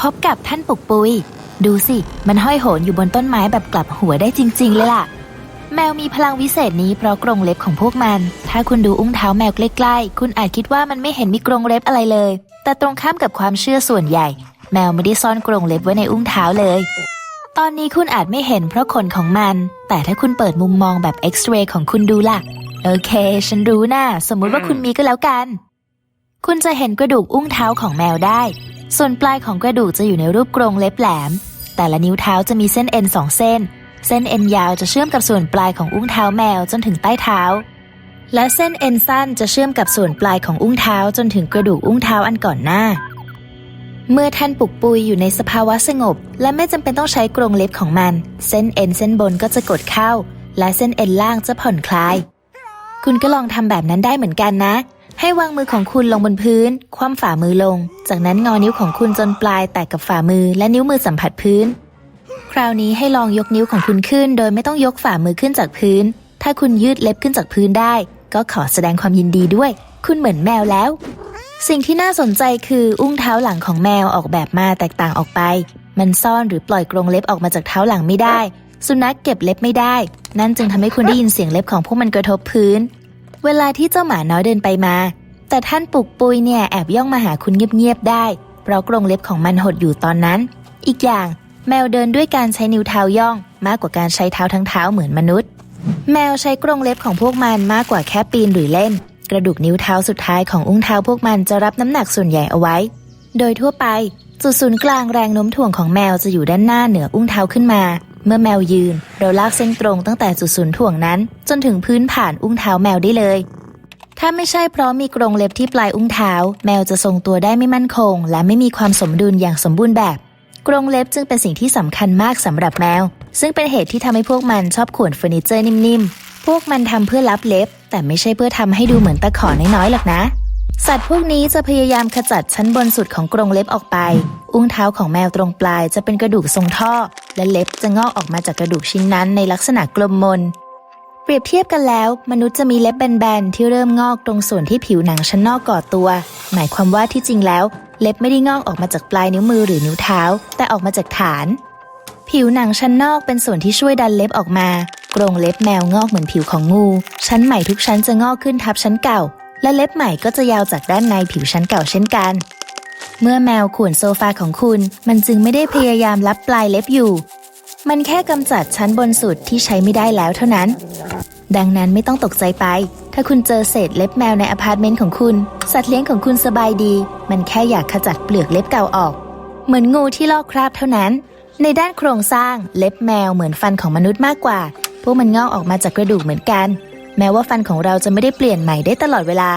พบกับท่านปุกปุย ดูสิ มันห้อยโหนอยู่บนต้นไม้แบบกลับหัวได้จริง ๆ เลยล่ะ แมวมีพลังวิเศษนี้เพราะกรงเล็บของพวกมัน ถ้าคุณดูอุ้งเท้าแมวใกล้ๆ คุณอาจคิดว่ามันไม่เห็นมีกรงเล็บอะไรเลย แต่ตรงข้ามกับความเชื่อส่วนใหญ่ แมวไม่ได้ซ่อนกรงเล็บไว้ในอุ้งเท้าเลย ตอนนี้คุณอาจไม่เห็นเพราะขนของมัน แต่ถ้าคุณเปิดมุมมองแบบเอ็กซเรย์ของคุณดูล่ะ โอเค ฉันรู้นะสมมุติว่าคุณมีก็แล้วกัน คุณจะเห็นกระดูกอุ้งเท้าของแมวได้ ส่วนปลายของกระดูกจะอยู่ในรูปกรงเล็บแหลม แต่ละนิ้วเท้าจะมีเส้นเอ็นสองเส้น เส้นเอ็นยาวจะเชื่อมกับส่วนปลายของอุ้งเท้าแมวจนถึงใต้เท้า และเส้นเอ็นสั้นจะเชื่อมกับส่วนปลายของอุ้งเท้าจนถึงกระดูกอุ้งเท้าอันก่อนหน้า เมื่อท่านปุกปุยอยู่ในสภาวะสงบ และไม่จำเป็นต้องใช้กรงเล็บของมัน เส้นเอ็นเส้นบนก็จะกดเข้า และเส้นเอ็นล่างจะผ่อนคลาย คุณก็ลองทำแบบนั้นได้เหมือนกันนะ ให้วางมือของคุณลงบนพื้น คว่ำฝ่ามือลง จากนั้นงอนิ้วของคุณจนปลายแตะกับฝ่ามือและนิ้วมือสัมผัสพื้น คราวนี้ให้ลองยกนิ้วของคุณขึ้น โดยไม่ต้องยกฝ่ามือขึ้นจากพื้น ถ้าคุณยืดเล็บขึ้นจากพื้นได้ ก็ขอแสดงความยินดีด้วย คุณเหมือนแมวแล้ว สิ่งที่น่าสนใจคืออุ้งเท้าหลังของแมวออกแบบมาแตกต่างออกไป มันซ่อนหรือปล่อยกรงเล็บออกมาจากเท้าหลังไม่ได้ สุนัขเก็บเล็บไม่ได้ นั่นจึงทำให้คุณได้ยินเสียงเล็บของพวกมันกระทบพื้น เวลาที่เจ้าหมาน้อยเดินไปมา แต่ท่านปุกปุยเนี่ยแอบย่องมาหาคุณเงียบๆได้ เพราะกรงเล็บของมันหดอยู่ตอนนั้น อีกอย่างแมวเดินด้วยการใช้นิ้วเท้าย่อง มากกว่าการใช้เท้าทั้งเท้าเหมือนมนุษย์ แมวใช้กรงเล็บของพวกมันมากกว่าแค่ปีนหรือเล่น กระดูกนิ้วเท้าสุดท้ายของอุ้งเท้าพวกมันจะรับน้ำหนักส่วนใหญ่เอาไว้ โดยทั่วไปจุดศูนย์กลางแรงโน้มถ่วงของแมวจะอยู่ด้านหน้าเหนืออุ้งเท้าขึ้นมา เมื่อแมวยืน เราลากเส้นตรงตั้งแต่จุดศูนย์ถ่วงนั้น จนถึงพื้นผ่านอุ้งเท้าแมวได้เลย ถ้าไม่ใช่เพราะมีกรงเล็บที่ปลายอุ้งเท้า แมวจะทรงตัวได้ไม่มั่นคง และไม่มีความสมดุลอย่างสมบูรณ์แบบ กรงเล็บจึงเป็นสิ่งที่สำคัญมากสำหรับแมว ซึ่งเป็นเหตุที่ทำให้พวกมันชอบขวนเฟอร์นิเจอร์นิ่มๆ พวกมันทำเพื่อลับเล็บ แต่ไม่ใช่เพื่อทำให้ดูเหมือนตะขอน้อยๆหรอกนะสัตว์พวกนี้จะพยายามขจัดชั้นบนสุดของกรงเล็บออกไป อุ้งเท้าของแมวตรงปลายจะเป็นกระดูกทรงท่อ และเล็บจะงอกออกมาจากกระดูกชิ้นนั้นในลักษณะกลมมน เปรียบเทียบกันแล้ว มนุษย์จะมีเล็บแบนๆที่เริ่มงอกตรงส่วนที่ผิวหนังชั้นนอกก่อตัว หมายความว่าที่จริงแล้ว เล็บไม่ได้งอกออกมาจากปลายนิ้วมือหรือนิ้วเท้า แต่ออกมาจากฐาน ผิวหนังชั้นนอกเป็นส่วนที่ช่วยดันเล็บออกมากรงเล็บแมวงอกเหมือนผิวของงู ชั้นใหม่ทุกชั้นจะงอกขึ้นทับชั้นเก่า และเล็บใหม่ก็จะยาวจากด้านในผิวชั้นเก่าเช่นกัน เมื่อแมวข่วนโซฟาของคุณ มันจึงไม่ได้พยายามลับปลายเล็บอยู่ มันแค่กำจัดชั้นบนสุดที่ใช้ไม่ได้แล้วเท่านั้น ดังนั้นไม่ต้องตกใจไป ถ้าคุณเจอเศษเล็บแมวในอพาร์ตเมนต์ของคุณ สัตว์เลี้ยงของคุณสบายดี มันแค่อยากขจัดเปลือกเล็บเก่าออก เหมือนงูที่ลอกคราบเท่านั้น ในด้านโครงสร้างเล็บแมวเหมือนฟันของมนุษย์มากกว่า พวกมันงอกออกมาจากกระดูกเหมือนกัน แม้ว่าฟันของเราจะไม่ได้เปลี่ยนใหม่ได้ตลอดเวลา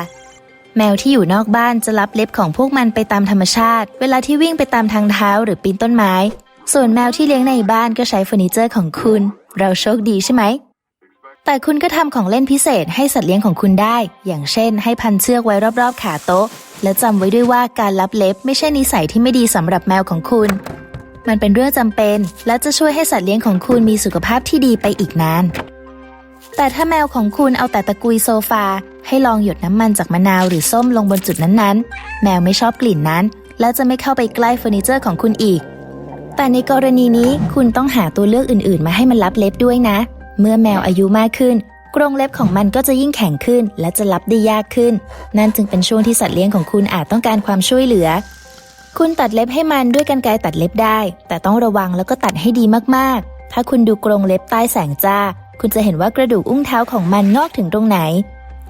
แมวที่อยู่นอกบ้านจะรับเล็บของพวกมันไปตามธรรมชาติ เวลาที่วิ่งไปตามทางเท้าหรือปีนต้นไม้ ส่วนแมวที่เลี้ยงในบ้านก็ใช้เฟอร์นิเจอร์ของคุณ เราโชคดีใช่ไหม แต่คุณก็ทำของเล่นพิเศษให้สัตว์เลี้ยงของคุณได้ อย่างเช่น ให้พันเชือกไว้รอบๆ ขาโต๊ะ และจำไว้ด้วยว่าการลับเล็บไม่ใช่นิสัยที่ไม่ดีสำหรับแมวของคุณ มันเป็นเรื่องจำเป็น และจะช่วยให้สัตว์เลี้ยงของคุณมีสุขภาพที่ดีไปอีกนานแต่ถ้าแมวของคุณเอาแต่ตะกุยโซฟา ให้ลองหยดน้ำมันจากมะนาวหรือส้มลงบนจุดนั้นๆ แมวไม่ชอบกลิ่นนั้น และจะไม่เข้าไปใกล้เฟอร์นิเจอร์ของคุณอีก แต่ในกรณีนี้คุณต้องหาตัวเลือกอื่นๆ มาให้มันลับเล็บด้วยนะ เมื่อแมวอายุมากขึ้น กรงเล็บของมันก็จะยิ่งแข็งขึ้น และจะลับได้ยากขึ้น นั่นจึงเป็นช่วงที่สัตว์เลี้ยงของคุณอาจต้องการความช่วยเหลือ คุณตัดเล็บให้มันด้วยกันไกรตัดเล็บได้ แต่ต้องระวังแล้วก็ตัดให้ดีมากๆ ถ้าคุณดูกรงเล็บใต้แสงจ้าคุณจะเห็นว่ากระดูกอุ้งเท้าของมันงอกถึงตรงไหน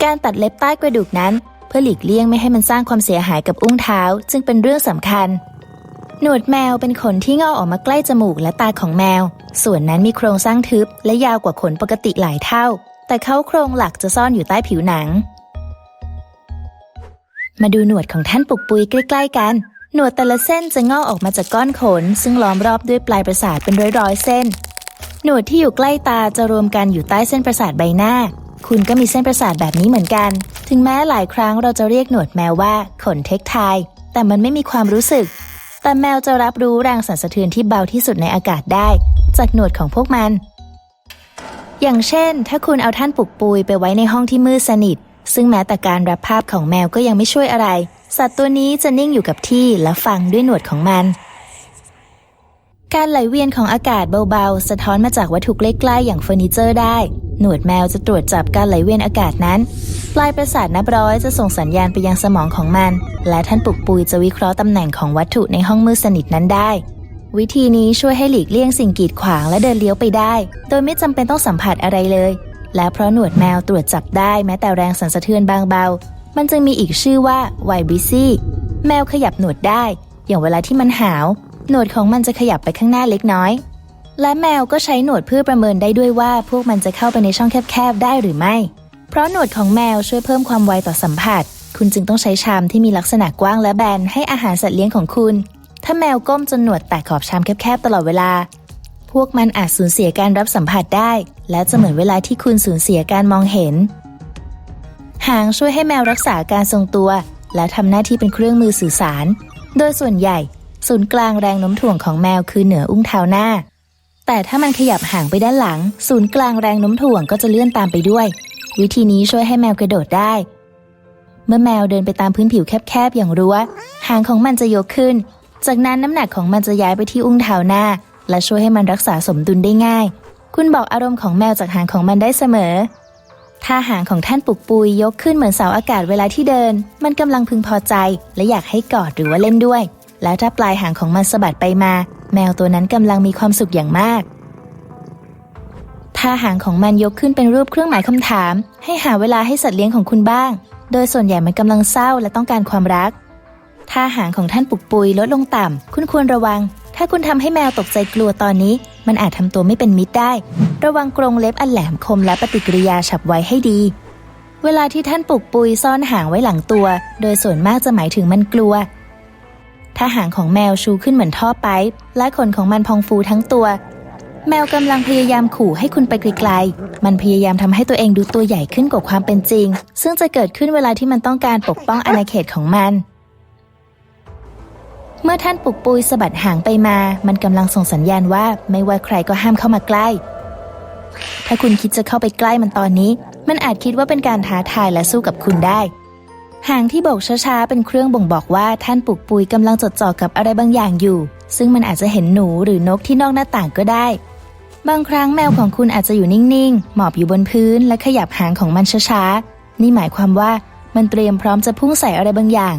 การตัดเล็บใต้กระดูกนั้น เพื่อหลีกเลี่ยงไม่ให้มันสร้างความเสียหายกับอุ้งเท้า จึงเป็นเรื่องสำคัญ หนวดแมวเป็นขนที่งอกออกมาใกล้จมูกและตาของแมว ส่วนนั้นมีโครงสร้างทึบและยาวกว่าขนปกติหลายเท่า แต่เขาโครงหลักจะซ่อนอยู่ใต้ผิวหนัง มาดูหนวดของท่านปุกปุยใกล้ ๆ กันหนวดแต่ละเส้นจะงอกออกมาจากก้อนขน ซึ่งล้อมรอบด้วยปลายประสาทเป็นร้อยๆเส้น หนวดที่อยู่ใกล้ตาจะรวมกันอยู่ใต้เส้นประสาทใบหน้า คุณก็มีเส้นประสาทแบบนี้เหมือนกัน ถึงแม้หลายครั้งเราจะเรียกหนวดแมวว่าขนเทคไทแต่มันไม่มีความรู้สึก แต่แมวจะรับรู้แรงสั่นสะเทือนที่เบาที่สุดในอากาศได้ จากหนวดของพวกมัน อย่างเช่น ถ้าคุณเอาท่านปุกปุยไปไว้ในห้องที่มืดสนิท ซึ่งแม้แต่การรับภาพของแมวก็ยังไม่ช่วยอะไร สัตว์ตัวนี้จะนิ่งอยู่กับที่และฟังด้วยหนวดของมันการไหลเวียนของอากาศเบาๆ สะท้อนมาจากวัตถุใกล้ๆ อย่างเฟอร์นิเจอร์ได้ หนวดแมวจะตรวจจับการไหลเวียนอากาศนั้น ปลายประสาทนับร้อยจะส่งสัญญาณไปยังสมองของมัน และท่านปุกปุยจะวิเคราะห์ตำแหน่งของวัตถุในห้องมืดสนิทนั้นได้ วิธีนี้ช่วยให้หลีกเลี่ยงสิ่งกีดขวางและเดินเลี้ยวไปได้ โดยไม่จำเป็นต้องสัมผัสอะไรเลย และเพราะหนวดแมวตรวจจับได้แม้แต่แรงสั่นสะเทือนบางเบา มันจึงมีอีกชื่อว่าไวบิซี่แมวขยับหนวดได้ อย่างเวลาที่มันหาว หนวดของมันจะขยับไปข้างหน้าเล็กน้อย และแมวก็ใช้หนวดเพื่อประเมินได้ด้วยว่าพวกมันจะเข้าไปในช่องแคบๆได้หรือไม่ เพราะหนวดของแมวช่วยเพิ่มความไวต่อสัมผัส คุณจึงต้องใช้ชามที่มีลักษณะกว้างและแบนให้อาหารสัตว์เลี้ยงของคุณ ถ้าแมวก้มจนหนวดแตะขอบชามแคบๆตลอดเวลา พวกมันอาจสูญเสียการรับสัมผัสได้ และจะเหมือนเวลาที่คุณสูญเสียการมองเห็น หางช่วยให้แมวรักษาการทรงตัว และทำหน้าที่เป็นเครื่องมือสื่อสาร โดยส่วนใหญ่ ศูนย์กลางแรงโน้มถ่วงของแมวคือเหนืออุ้งเท้าหน้า แต่ถ้ามันขยับห่างไปด้านหลัง ศูนย์กลางแรงโน้มถ่วงก็จะเลื่อนตามไปด้วย วิธีนี้ช่วยให้แมวกระโดดได้ เมื่อแมวเดินไปตามพื้นผิวแคบๆอย่างรั้วหางของมันจะยกขึ้น จากนั้นน้ำหนักของมันจะย้ายไปที่อุ้งเท้าหน้า และช่วยให้มันรักษาสมดุลได้ง่าย คุณบอกอารมณ์ของแมวจากหางของมันได้เสมอถ้าหางของท่านปุกปุยยกขึ้นเหมือนเสาอากาศเวลาที่เดิน มันกำลังพึงพอใจ และอยากให้กอดหรือว่าเล่นด้วย แล้วถ้าปลายหางของมันสะบัดไปมา แมวตัวนั้นกำลังมีความสุขอย่างมากถ้าหางของมันยกขึ้นเป็นรูปเครื่องหมายคำถาม ให้หาเวลาให้สัตว์เลี้ยงของคุณบ้าง โดยส่วนใหญ่มันกำลังเศร้าและต้องการความรักถ้าหางของท่านปุกปุยลดลงต่ำ คุณควรระวัง ถ้าคุณทำให้แมวตกใจกลัวตอนนี้ มันอาจทำตัวไม่เป็นมิตรได้ ระวังกรงเล็บอันแหลมคมและปฏิกิริยาฉับไวให้ดี เวลาที่ท่านปุกปุยซ่อนหางไว้หลังตัว โดยส่วนมากจะหมายถึงมันกลัว ถ้าหางของแมวชูขึ้นเหมือนท่อไปและขนของมันพองฟูทั้งตัว แมวกำลังพยายามขู่ให้คุณไปไกลๆ มันพยายามทำให้ตัวเองดูตัวใหญ่ขึ้นกว่าความเป็นจริง ซึ่งจะเกิดขึ้นเวลาที่มันต้องการปกป้องอาณาเขตของมัน เมื่อท่านปุกปุยสะบัดหางไปมา มันกำลังส่งสัญญาณว่าไม่ว่าใครก็ห้ามเข้ามาใกล้ ถ้าคุณคิดจะเข้าไปใกล้มันตอนนี้ มันอาจคิดว่าเป็นการท้าทายและสู้กับคุณได้ หางที่โบกช้าๆ เป็นเครื่องบ่งบอกว่าท่านปุกปุยกำลังจดจ่อกับอะไรบางอย่างอยู่ ซึ่งมันอาจจะเห็นหนูหรือนกที่นอกหน้าต่างก็ได้ บางครั้งแมวของคุณอาจจะอยู่นิ่งๆ หมอบอยู่บนพื้นและขยับหางของมันช้าๆ นี่หมายความว่ามันเตรียมพร้อมจะพุ่งใส่อะไรบางอย่าง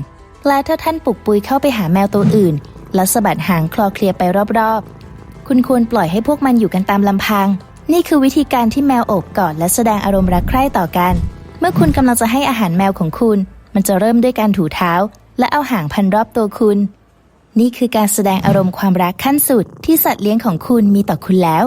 และถ้าท่านปุกปุยเข้าไปหาแมวตัวอื่น แล้วสะบัดหางคลอเคลียร์ไปรอบๆ คุณควรปล่อยให้พวกมันอยู่กันตามลำพัง นี่คือวิธีการที่แมวโอบกอดและแสดงอารมณ์รักใคร่ต่อกัน เมื่อคุณกำลังจะให้อาหารแมวของคุณ มันจะเริ่มด้วยการถูเท้า และเอาหางพันรอบตัวคุณ นี่คือการแสดงอารมณ์ความรักขั้นสุดที่สัตว์เลี้ยงของคุณมีต่อคุณแล้ว